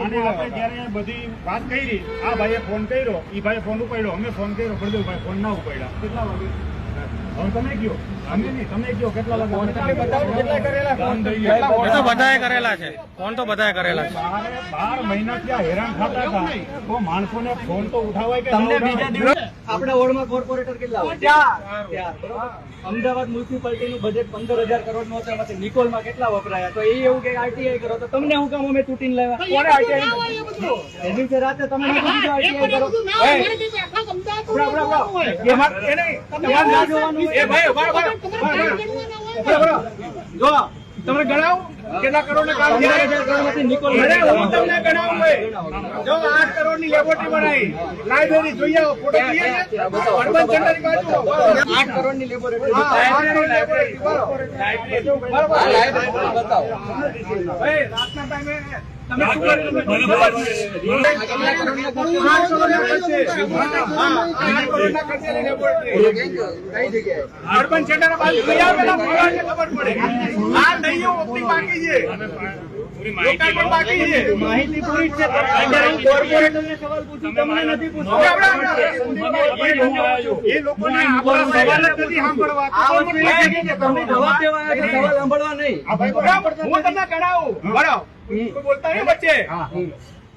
અને આપણે જ્યારે બધી વાત કરી આ ભાઈએ ફોન કર્યો ઈ ભાઈએ ફોન ઉપાડ્યો અમે ફોન કર્યો પ્રદીપભાઈ ફોન ના ઉપાડ્યા. કેટલા વાગે? હવે તમે કયો? તો બધાએ કરેલા છે. ફોન તો બધાએ કરેલા છે. બાર મહિના ત્યાં હેરાન થતા હતા. તો માણસોને ફોન તો ઉઠાવાય કે તમને બીજા ઉઠાવાય? દિવસ આપણા કોર્પોરેટર કેટલા હોય? ચાર. બરોબર. અમદાવાદ બજેટ પંદર હજાર કરોડનું હતું. એમાંથી નિકોલમાં કેટલા વપરાયા? તો એ એવું કે આરટીઆઈ કરો. તો તમને હું કામ અમે તૂટીને લેવા કોને આરટીઆઈ એ દિવસે રાતે તમે આરટીઆઈ કરો. એ ના ભાઈ. જો તમને ગણાવું કેટલા કરોડ ના કામ હું તમને ગણાવું જો આઠ કરોડની લેબોરેટરી બનાવી લાઇબ્રેરી જોઈ આવો ફોટો જોઈએ અર્બન સેન્ટરની બાજુ આઠ કરોડની લેબોરેટરી બરોબર બતાવો અર્બન સેન્ટર બાજુ જોઈ પેલા ખબર પડે આ લોકાર્પણ બાકી છે માહિતી પૂરી છે. કોર્પોરેટરને સવાલ પૂછું તમને નથી પૂછતો એ લોકોને સવાલ જ નથી સાંભળવા. તમે જવાબ દેવા સવાલ સાંભળવા નહીં. હું તમને કરાવું બરાબર. બોલતા નહીં વચ્ચે?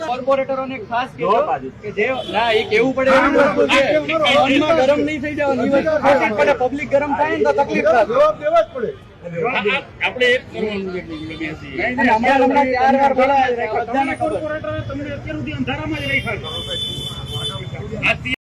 કોર્પોરેટરોને ખાસ કે જે ના એ કેવું પડે? એવું વસ્તુ છે મનમાં ગરમ નહીં થઈ જવાનું. પબ્લિક ગરમ થાય ને તો તકલીફ થાય. આપણે એક કરવાનું કોર્પોરેટરે તમને અત્યાર સુધી અંધારામાં જ રાખ્યા